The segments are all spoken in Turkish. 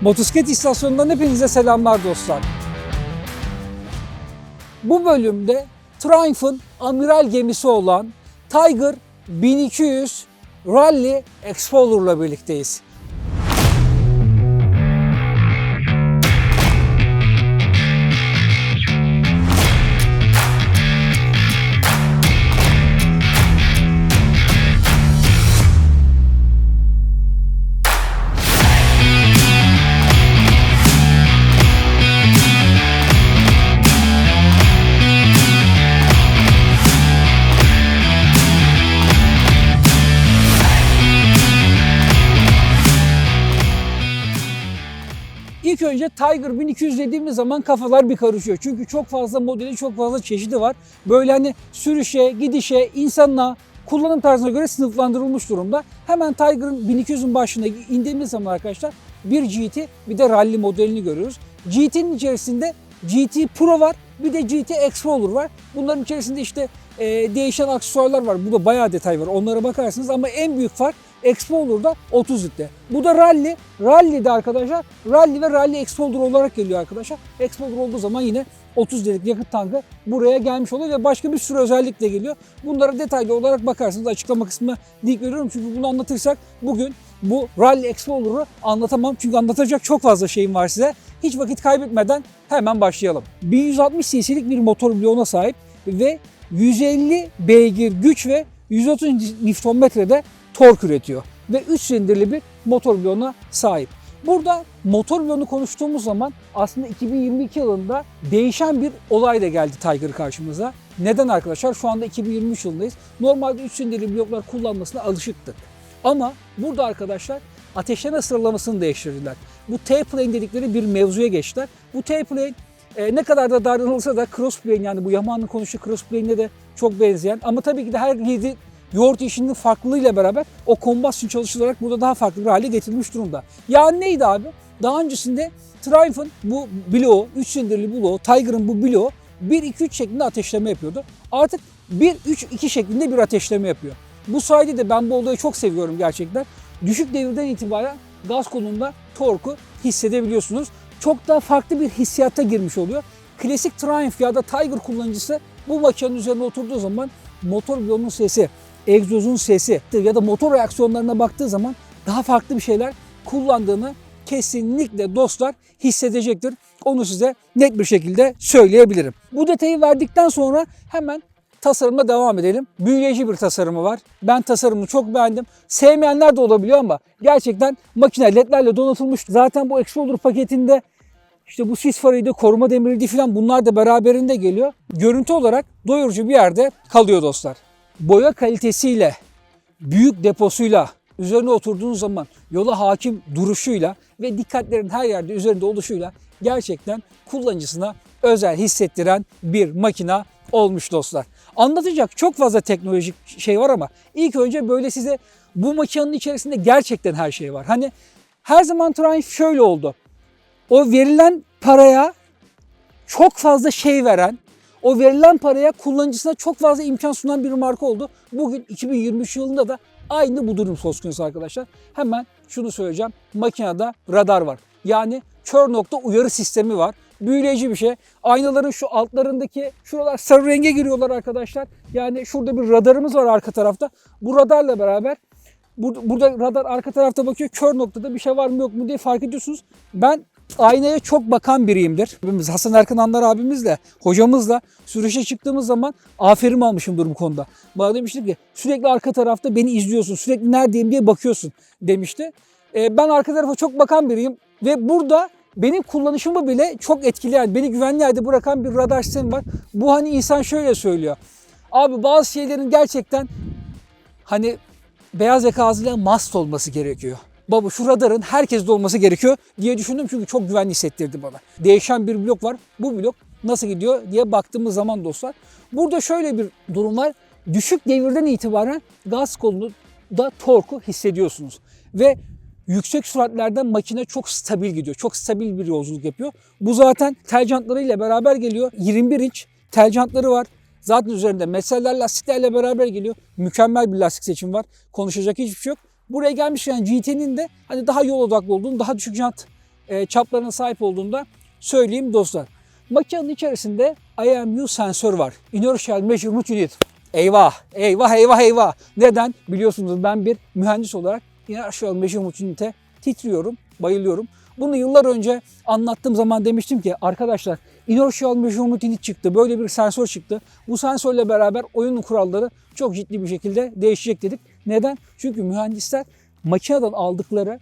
Motosiklet istasyonundan hepinize selamlar dostlar. Bu bölümde Triumph'ın amiral gemisi olan Tiger 1200 Rally Explorer'la birlikteyiz. Önce Tiger 1200 dediğimiz zaman kafalar bir karışıyor. Çünkü çok fazla modeli, çok fazla çeşidi var. Böyle hani sürüşe, gidişe, insanla kullanım tarzına göre sınıflandırılmış durumda. Hemen Tiger'ın 1200'ün başına indiğimiz zaman arkadaşlar bir GT bir de rally modelini görüyoruz. GT'nin içerisinde GT Pro var bir de GT Explorer var. Bunların içerisinde işte e, değişen aksesuarlar var. Bu da bayağı detay var. Onlara bakarsınız ama en büyük fark Explorer'da 30 litre. Bu da Rally. Rally'de arkadaşlar Rally ve Rally Explorer olarak geliyor arkadaşlar. Explorer olduğu zaman yine 30 litrelik yakıt tankı buraya gelmiş oluyor ve başka bir sürü özellikle geliyor. Bunlara detaylı olarak bakarsınız. Açıklama kısmına link veriyorum çünkü bunu anlatırsak bugün bu Rally Explorer'ı anlatamam. Çünkü anlatacak çok fazla şeyim var size. Hiç vakit kaybetmeden hemen başlayalım. 1160 cc'lik bir motor bloğuna sahip ve 150 beygir güç ve 130 Nm'de tork üretiyor ve 3 silindirli bir motor bloğuna sahip. Burada motor bloğunu konuştuğumuz zaman aslında 2022 yılında değişen bir olay da geldi Tiger karşımıza. Neden arkadaşlar? Şu anda 2023 yılındayız. Normalde 3 silindirli bloklar kullanmasına alışıktık. Ama burada arkadaşlar ateşleme sıralamasını değiştirdiler. Bu T-plane dedikleri bir mevzuya geçtiler. Bu T-plane e, ne kadar da davranılsa da crossplane yani bu Yamaha'nın konuştuğu crossplane'e de çok benzeyen ama tabii ki de her yedi yoğurt işinin farklılığıyla beraber o kombasyon çalışılarak burada daha farklı bir hale getirilmiş durumda. Yani neydi abi? Daha öncesinde Triumph'ın bu bloğu, 3 silindirli bloğu, Tiger'ın bu bloğu 1-2-3 şeklinde ateşleme yapıyordu. Artık 1-3-2 şeklinde bir ateşleme yapıyor. Bu sayede de ben bu olayı çok seviyorum gerçekten. Düşük devirden itibaren gaz kolunda torku hissedebiliyorsunuz. Çok daha farklı bir hissiyata girmiş oluyor. Klasik Triumph ya da Tiger kullanıcısı bu makinenin üzerine oturduğu zaman motor bloğunun sesi, egzozun sesi ya da motor reaksiyonlarına baktığı zaman daha farklı bir şeyler kullandığını kesinlikle dostlar hissedecektir. Onu size net bir şekilde söyleyebilirim. Bu detayı verdikten sonra hemen tasarımla devam edelim. Büyüleyici bir tasarımı var. Ben tasarımını çok beğendim. Sevmeyenler de olabiliyor ama gerçekten makine ledlerle donatılmış. Zaten bu Explorer paketinde işte bu sis farıydı, koruma demiriydi falan bunlar da beraberinde geliyor. Görüntü olarak doyurucu bir yerde kalıyor dostlar. Boya kalitesiyle, büyük deposuyla, üzerine oturduğunuz zaman yola hakim duruşuyla ve dikkatlerin her yerde üzerinde oluşuyla gerçekten kullanıcısına özel hissettiren bir makina olmuş dostlar. Anlatacak çok fazla teknolojik şey var ama ilk önce böyle size bu makinenin içerisinde gerçekten her şey var. Hani her zaman Triumph şöyle oldu. O verilen paraya çok fazla şey veren, o verilen paraya kullanıcısına çok fazla imkan sunan bir marka oldu. Bugün 2023 yılında da aynı bu durum söz konusu arkadaşlar. Hemen şunu söyleyeceğim. Makinede radar var. Yani kör nokta uyarı sistemi var. Büyüleyici bir şey. Aynaların şu altlarındaki şuralar sarı renge giriyorlar arkadaşlar. Yani şurada bir radarımız var arka tarafta. Bu radarla beraber Bur- Burada radar arka tarafta bakıyor. Kör noktada bir şey var mı yok mu diye fark ediyorsunuz. Ben aynaya çok bakan biriyimdir. Biz Hasan Erkan Anlar abimizle, hocamızla sürüşe çıktığımız zaman aferin almışımdır bu konuda. Bana demişti ki sürekli arka tarafta beni izliyorsun, sürekli neredeyim diye bakıyorsun demişti. Ee, ben arka tarafa çok bakan biriyim ve burada benim kullanışımı bile çok etkileyen, beni güvenli yerde bırakan bir radar sistemi var. Bu hani insan şöyle söylüyor. Abi bazı şeylerin gerçekten hani beyaz yaka ağzıyla must olması gerekiyor. Baba şu radarın herkeste olması gerekiyor diye düşündüm çünkü çok güvenli hissettirdi bana. Değişen bir blok var. Bu blok nasıl gidiyor diye baktığımız zaman dostlar. Burada şöyle bir durum var. Düşük devirden itibaren gaz kolunda torku hissediyorsunuz. Ve yüksek süratlerden makine çok stabil gidiyor. Çok stabil bir yolculuk yapıyor. Bu zaten tel jantlarıyla beraber geliyor. 21 inç tel jantları var. Zaten üzerinde meseleler lastiklerle beraber geliyor. Mükemmel bir lastik seçimi var. Konuşacak hiçbir şey yok. Buraya gelmişken GT'nin de hani daha yol odaklı olduğunu, daha düşük jant e, çaplarına sahip olduğunda söyleyeyim dostlar. Makinenin içerisinde IMU sensör var. Inertial Measurement Unit. Eyvah, eyvah, eyvah, eyvah. Neden? Biliyorsunuz ben bir mühendis olarak Inertial Measurement Unit'e titriyorum, bayılıyorum. Bunu yıllar önce anlattığım zaman demiştim ki arkadaşlar Inertial Measurement Unit çıktı. Böyle bir sensör çıktı. Bu sensörle beraber oyunun kuralları çok ciddi bir şekilde değişecek dedik. Neden? Çünkü mühendisler makineden aldıkları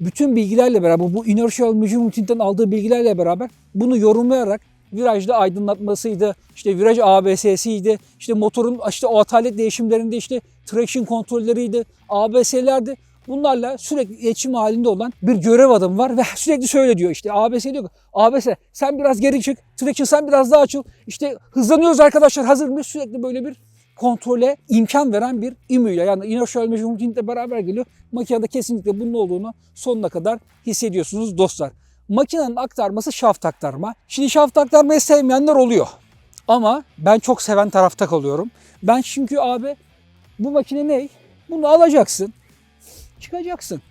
bütün bilgilerle beraber bu inertial measurement unit'ten aldığı bilgilerle beraber bunu yorumlayarak virajda aydınlatmasıydı, işte viraj ABS'siydi, işte motorun işte o atalet değişimlerinde işte traction kontrolleriydi, ABS'lerdi. Bunlarla sürekli iletişim halinde olan bir görev adamı var ve sürekli söyle diyor işte ABS diyor ki ABS sen biraz geri çık, traction sen biraz daha açıl, işte hızlanıyoruz arkadaşlar hazır mıyız? Sürekli böyle bir kontrole imkan veren bir imüyle yani inertial measurement ile beraber geliyor. Makinede kesinlikle bunun olduğunu sonuna kadar hissediyorsunuz dostlar. Makinenin aktarması şaft aktarma. Şimdi şaft aktarmayı sevmeyenler oluyor. Ama ben çok seven tarafta kalıyorum. Ben çünkü abi bu makine ne? Bunu alacaksın. Çıkacaksın.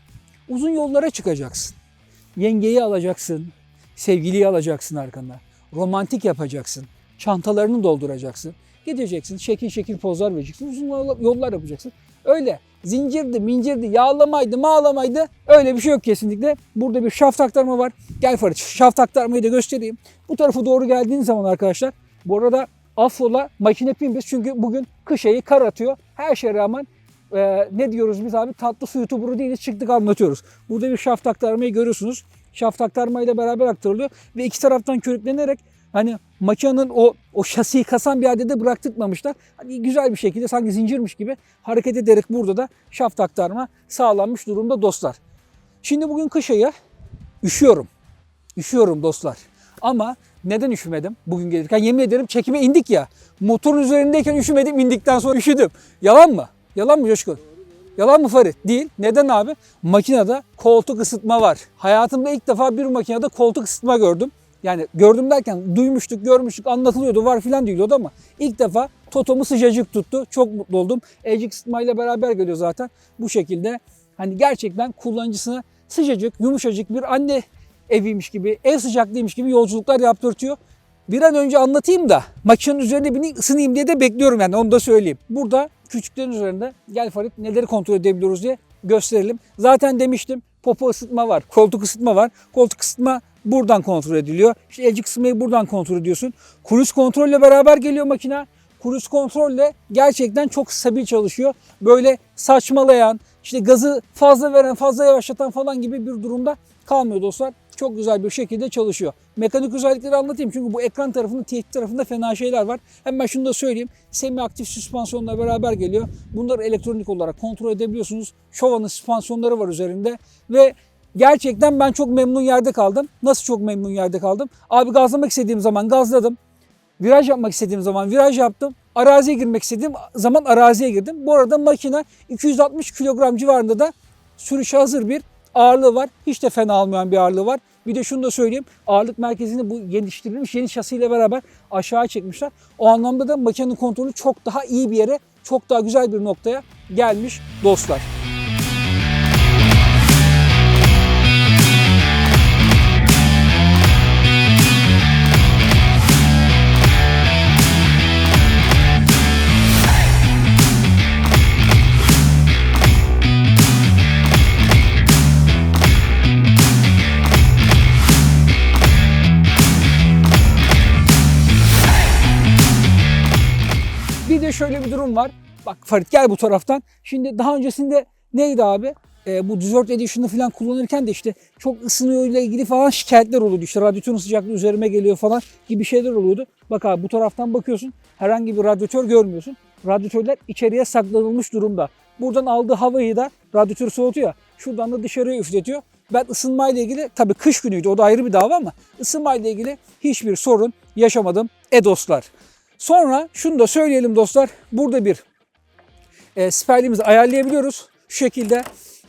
Uzun yollara çıkacaksın. Yengeyi alacaksın. Sevgiliyi alacaksın arkanda. Romantik yapacaksın. Çantalarını dolduracaksın. Gideceksin, şekil şekil pozlar vereceksin, uzun yol- yollar yapacaksın. Öyle zincirdi, mincirdi, yağlamaydı, mağlamaydı öyle bir şey yok kesinlikle. Burada bir şaft aktarma var. Gel Farid şaft aktarmayı da göstereyim. Bu tarafa doğru geldiğiniz zaman arkadaşlar bu arada affola makine pimbiz çünkü bugün kış ayı kar atıyor. Her şeye rağmen e, ne diyoruz biz abi tatlı su youtuburu değiliz çıktık anlatıyoruz. Burada bir şaft aktarmayı görüyorsunuz. Şaft aktarmayla beraber aktarılıyor ve iki taraftan körüklenerek hani makinenin o o şasiyi kasan bir yerde de bıraktırmamışlar. Hani güzel bir şekilde sanki zincirmiş gibi hareket ederek burada da şaft aktarma sağlanmış durumda dostlar. Şimdi bugün kış ayı üşüyorum. Üşüyorum dostlar. Ama neden üşümedim bugün gelirken? Yemin ederim çekime indik ya. Motorun üzerindeyken üşümedim indikten sonra üşüdüm. Yalan mı? Yalan mı Coşkun? Yalan mı Farid? Değil. Neden abi? Makinede koltuk ısıtma var. Hayatımda ilk defa bir makinede koltuk ısıtma gördüm. Yani gördüm derken duymuştuk, görmüştük, anlatılıyordu, var filan diyordu ama ilk defa Toto'mu sıcacık tuttu. Çok mutlu oldum. Elcik ısıtmayla beraber geliyor zaten. Bu şekilde hani gerçekten kullanıcısına sıcacık, yumuşacık bir anne eviymiş gibi, ev sıcaklığıymış gibi yolculuklar yaptırtıyor. Bir an önce anlatayım da makinenin üzerine bineyim ısınayım diye de bekliyorum yani onu da söyleyeyim. Burada küçüklerin üzerinde gel Farid neleri kontrol edebiliyoruz diye gösterelim. Zaten demiştim popo ısıtma var, koltuk ısıtma var. Koltuk ısıtma buradan kontrol ediliyor. İşte elcik ısıtmayı buradan kontrol ediyorsun. Kruz kontrolle beraber geliyor makine. Kruz kontrolle gerçekten çok stabil çalışıyor. Böyle saçmalayan, işte gazı fazla veren, fazla yavaşlatan falan gibi bir durumda kalmıyor dostlar. Çok güzel bir şekilde çalışıyor. Mekanik özellikleri anlatayım çünkü bu ekran tarafında, tehdit tarafında fena şeyler var. Hemen şunu da söyleyeyim. Semi aktif süspansiyonla beraber geliyor. Bunları elektronik olarak kontrol edebiliyorsunuz. Şova'nın süspansiyonları var üzerinde ve gerçekten ben çok memnun yerde kaldım. Nasıl çok memnun yerde kaldım? Abi gazlamak istediğim zaman gazladım. Viraj yapmak istediğim zaman viraj yaptım. Araziye girmek istediğim zaman araziye girdim. Bu arada makine 260 kilogram civarında da sürüşe hazır bir ağırlığı var. Hiç de fena almayan bir ağırlığı var. Bir de şunu da söyleyeyim. Ağırlık merkezini bu geliştirilmiş yeni şasiyle beraber aşağı çekmişler. O anlamda da makinenin kontrolü çok daha iyi bir yere, çok daha güzel bir noktaya gelmiş dostlar. Durum var. Bak Farid gel bu taraftan. Şimdi daha öncesinde neydi abi? Ee, bu Desert Edition'ı falan kullanırken de işte çok ısınıyor ile ilgili falan şikayetler oluyordu. İşte radyatörün sıcaklığı üzerime geliyor falan gibi şeyler oluyordu. Bak abi bu taraftan bakıyorsun herhangi bir radyatör görmüyorsun. Radyatörler içeriye saklanılmış durumda. Buradan aldığı havayı da radyatörü soğutuyor. Şuradan da dışarıya üfletiyor. Ben ısınmayla ilgili tabii kış günüydü o da ayrı bir dava ama ısınmayla ilgili hiçbir sorun yaşamadım. E dostlar. Sonra şunu da söyleyelim dostlar. Burada bir e, siperliğimizi ayarlayabiliyoruz. Şu şekilde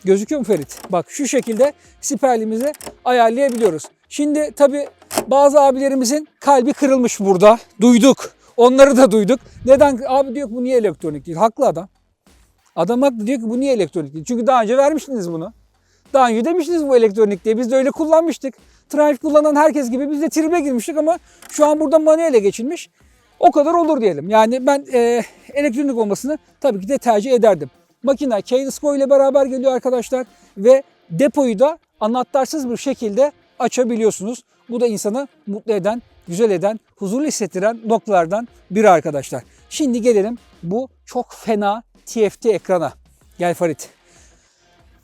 gözüküyor mu Ferit? Bak şu şekilde siperliğimizi ayarlayabiliyoruz. Şimdi tabi bazı abilerimizin kalbi kırılmış burada. Duyduk. Onları da duyduk. Neden? Abi diyor ki bu niye elektronik değil? Haklı adam. Adam haklı diyor ki bu niye elektronik değil? Çünkü daha önce vermiştiniz bunu. Daha önce demiştiniz bu elektronik diye. Biz de öyle kullanmıştık. Triumph kullanan herkes gibi biz de tribe girmiştik ama şu an burada manuele geçilmiş. O kadar olur diyelim. Yani ben e, elektronik olmasını tabii ki de tercih ederdim. Makine keyless ile beraber geliyor arkadaşlar ve depoyu da anahtarsız bir şekilde açabiliyorsunuz. Bu da insanı mutlu eden, güzel eden, huzurlu hissettiren noktalardan biri arkadaşlar. Şimdi gelelim bu çok fena TFT ekrana. Gel Farit.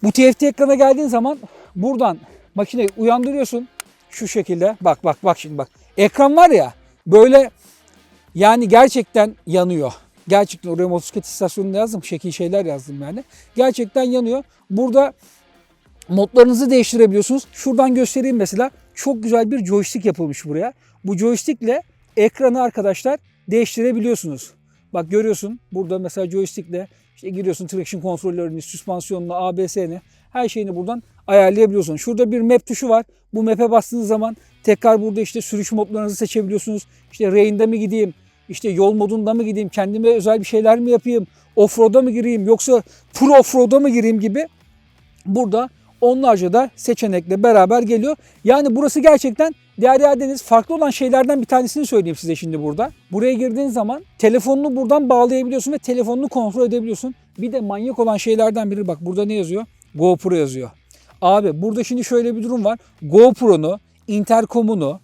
Bu TFT ekrana geldiğin zaman buradan makineyi uyandırıyorsun. Şu şekilde bak bak bak şimdi bak. Ekran var ya böyle yani gerçekten yanıyor. Gerçekten oraya motosiklet istasyonunda yazdım. Şekil şeyler yazdım yani. Gerçekten yanıyor. Burada modlarınızı değiştirebiliyorsunuz. Şuradan göstereyim mesela. Çok güzel bir joystick yapılmış buraya. Bu joystickle ekranı arkadaşlar değiştirebiliyorsunuz. Bak görüyorsun burada mesela joystickle işte giriyorsun traction kontrollerini, süspansiyonunu, ABS'ni her şeyini buradan ayarlayabiliyorsun. Şurada bir map tuşu var. Bu map'e bastığınız zaman tekrar burada işte sürüş modlarınızı seçebiliyorsunuz. İşte rain'de mi gideyim, işte yol modunda mı gideyim, kendime özel bir şeyler mi yapayım, offroad'a mı gireyim yoksa pro offroad'a mı gireyim gibi burada onlarca da seçenekle beraber geliyor. Yani burası gerçekten Derya Deniz farklı olan şeylerden bir tanesini söyleyeyim size şimdi burada. Buraya girdiğin zaman telefonunu buradan bağlayabiliyorsun ve telefonunu kontrol edebiliyorsun. Bir de manyak olan şeylerden biri bak burada ne yazıyor? GoPro yazıyor. Abi burada şimdi şöyle bir durum var. GoPro'nu, interkomunu,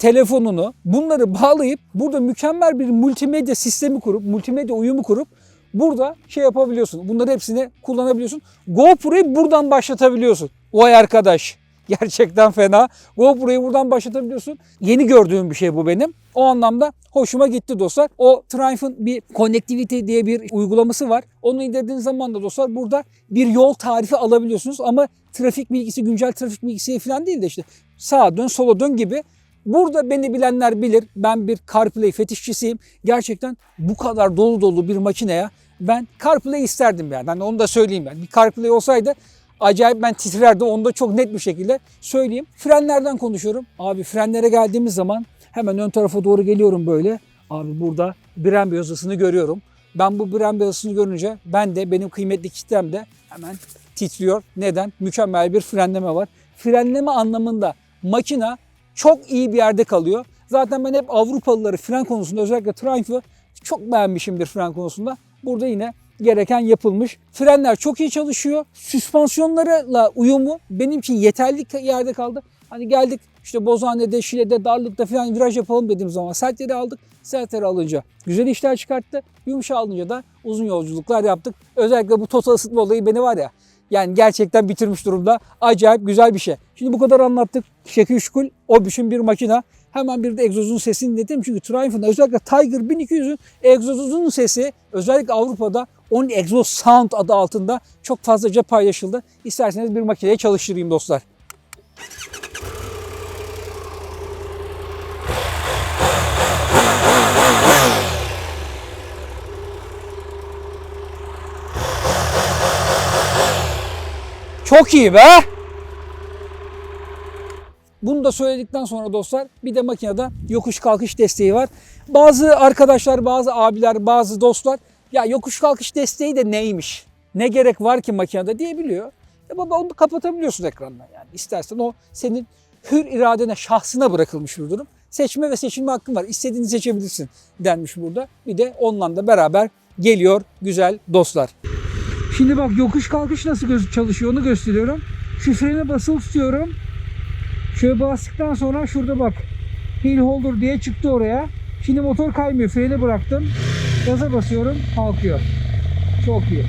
telefonunu bunları bağlayıp burada mükemmel bir multimedya sistemi kurup, multimedya uyumu kurup burada şey yapabiliyorsun. Bunları hepsini kullanabiliyorsun. GoPro'yu buradan başlatabiliyorsun. Vay arkadaş. Gerçekten fena. GoPro'yu buradan başlatabiliyorsun. Yeni gördüğüm bir şey bu benim. O anlamda hoşuma gitti dostlar. O Triumph'ın bir Connectivity diye bir uygulaması var. Onu indirdiğiniz zaman da dostlar burada bir yol tarifi alabiliyorsunuz. Ama trafik bilgisi, güncel trafik bilgisi falan değil de işte sağa dön, sola dön gibi Burada beni bilenler bilir. Ben bir CarPlay fetişçisiyim. Gerçekten bu kadar dolu dolu bir makineye ben CarPlay isterdim yani. Hani onu da söyleyeyim ben. Bir CarPlay olsaydı acayip ben titrerdim. Onu da çok net bir şekilde söyleyeyim. Frenlerden konuşuyorum. Abi frenlere geldiğimiz zaman hemen ön tarafa doğru geliyorum böyle. Abi burada Brembo yazısını görüyorum. Ben bu Brembo yazısını görünce ben de benim kıymetli kitlem de hemen titriyor. Neden? Mükemmel bir frenleme var. Frenleme anlamında makina çok iyi bir yerde kalıyor. Zaten ben hep Avrupalıları fren konusunda özellikle Triumph'ı çok beğenmişimdir fren konusunda. Burada yine gereken yapılmış. Frenler çok iyi çalışıyor. Süspansiyonlarla uyumu benim için yeterli yerde kaldı. Hani geldik işte Bozhane'de, Şile'de, Darlık'ta falan viraj yapalım dediğim zaman sertleri aldık. Sertleri alınca güzel işler çıkarttı. Yumuşa alınca da uzun yolculuklar yaptık. Özellikle bu total ısıtma olayı beni var ya yani gerçekten bitirmiş durumda. Acayip güzel bir şey. Şimdi bu kadar anlattık. Şekil o düşün bir makina. Hemen bir de egzozun sesini dinledim. Çünkü Triumph'ın özellikle Tiger 1200'ün egzozunun sesi özellikle Avrupa'da onun egzoz sound adı altında çok fazlaca paylaşıldı. İsterseniz bir makineye çalıştırayım dostlar. Çok iyi be. Bunu da söyledikten sonra dostlar bir de makinede yokuş kalkış desteği var. Bazı arkadaşlar, bazı abiler, bazı dostlar ya yokuş kalkış desteği de neymiş? Ne gerek var ki makinede diyebiliyor. E baba onu kapatabiliyorsun ekrandan yani. İstersen o senin hür iradene, şahsına bırakılmış bir durum. Seçme ve seçilme hakkın var. İstediğini seçebilirsin denmiş burada. Bir de onunla da beraber geliyor güzel dostlar. Şimdi bak yokuş kalkış nasıl çalışıyor onu gösteriyorum. Şu frene basılı tutuyorum. Şöyle bastıktan sonra şurada bak hill holder diye çıktı oraya. Şimdi motor kaymıyor. Freni bıraktım. Gaza basıyorum kalkıyor. Çok iyi.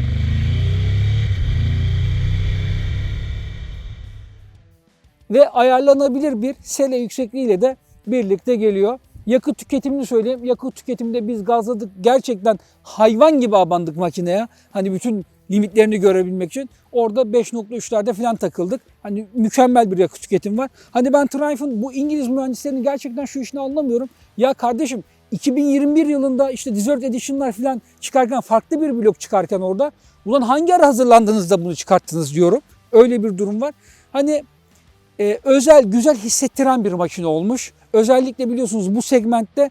Ve ayarlanabilir bir sele yüksekliğiyle de birlikte geliyor. Yakıt tüketimini söyleyeyim. Yakıt tüketiminde biz gazladık. Gerçekten hayvan gibi abandık makineye. Hani bütün limitlerini görebilmek için. Orada 5.3'lerde falan takıldık. Hani mükemmel bir yakıt tüketim var. Hani ben Triumph'ın bu İngiliz mühendislerinin gerçekten şu işini anlamıyorum. Ya kardeşim 2021 yılında işte Desert Edition'lar falan çıkarken farklı bir blok çıkarken orada ulan hangi ara hazırlandınız da bunu çıkarttınız diyorum. Öyle bir durum var. Hani e, özel, güzel hissettiren bir makine olmuş. Özellikle biliyorsunuz bu segmentte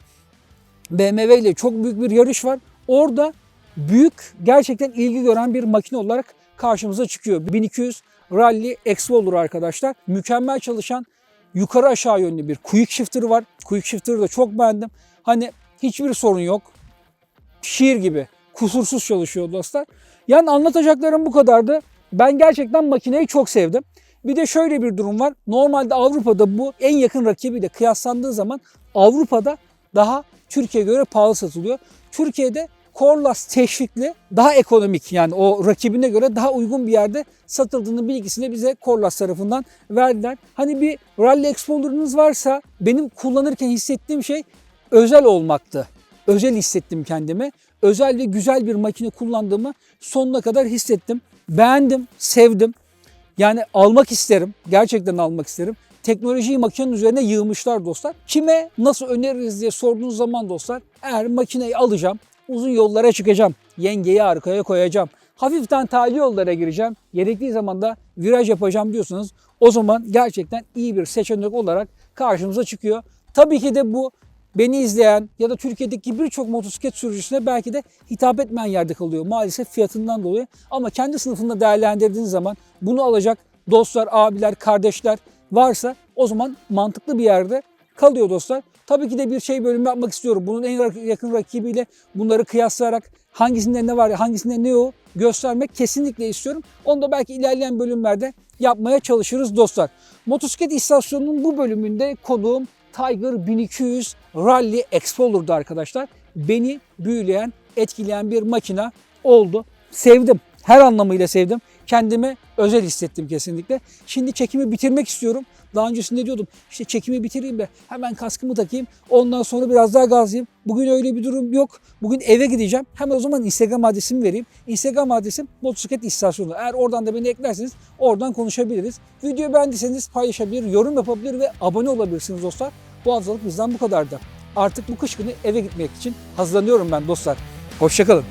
BMW ile çok büyük bir yarış var. Orada büyük, gerçekten ilgi gören bir makine olarak karşımıza çıkıyor. 1200 Rally Explorer arkadaşlar. Mükemmel çalışan yukarı aşağı yönlü bir quick shifter var. Quick shifter'ı da çok beğendim. Hani hiçbir sorun yok. Şiir gibi kusursuz çalışıyor dostlar. Yani anlatacaklarım bu kadardı. Ben gerçekten makineyi çok sevdim. Bir de şöyle bir durum var. Normalde Avrupa'da bu en yakın rakibiyle kıyaslandığı zaman Avrupa'da daha Türkiye'ye göre pahalı satılıyor. Türkiye'de Corlas teşvikli daha ekonomik yani o rakibine göre daha uygun bir yerde satıldığını bilgisini bize Corlas tarafından verdiler. Hani bir Rally Explorer'ınız varsa benim kullanırken hissettiğim şey özel olmaktı. Özel hissettim kendimi. Özel ve güzel bir makine kullandığımı sonuna kadar hissettim. Beğendim, sevdim. Yani almak isterim. Gerçekten almak isterim. Teknolojiyi makinenin üzerine yığmışlar dostlar. Kime nasıl öneririz diye sorduğunuz zaman dostlar eğer makineyi alacağım, uzun yollara çıkacağım, yengeyi arkaya koyacağım, hafiften tali yollara gireceğim, gerektiği zaman da viraj yapacağım diyorsanız o zaman gerçekten iyi bir seçenek olarak karşımıza çıkıyor. Tabii ki de bu beni izleyen ya da Türkiye'deki birçok motosiklet sürücüsüne belki de hitap etmeyen yerde kalıyor. Maalesef fiyatından dolayı. Ama kendi sınıfında değerlendirdiğiniz zaman bunu alacak dostlar, abiler, kardeşler varsa o zaman mantıklı bir yerde kalıyor dostlar. Tabii ki de bir şey bölümü yapmak istiyorum. Bunun en yakın rakibiyle bunları kıyaslayarak hangisinde ne var, hangisinde ne yok göstermek kesinlikle istiyorum. Onu da belki ilerleyen bölümlerde yapmaya çalışırız dostlar. Motosiklet istasyonunun bu bölümünde konuğum Tiger 1200 Rally Explorer'dı arkadaşlar. Beni büyüleyen, etkileyen bir makina oldu. Sevdim. Her anlamıyla sevdim. Kendime özel hissettim kesinlikle. Şimdi çekimi bitirmek istiyorum. Daha öncesinde diyordum işte çekimi bitireyim de hemen kaskımı takayım. Ondan sonra biraz daha gazlayayım. Bugün öyle bir durum yok. Bugün eve gideceğim. Hemen o zaman Instagram adresimi vereyim. Instagram adresim motosiklet istasyonu. Eğer oradan da beni eklerseniz oradan konuşabiliriz. Videoyu beğendiyseniz paylaşabilir, yorum yapabilir ve abone olabilirsiniz dostlar. Bu haftalık bizden bu kadardı. Artık bu kış günü eve gitmek için hazırlanıyorum ben dostlar. Hoşçakalın.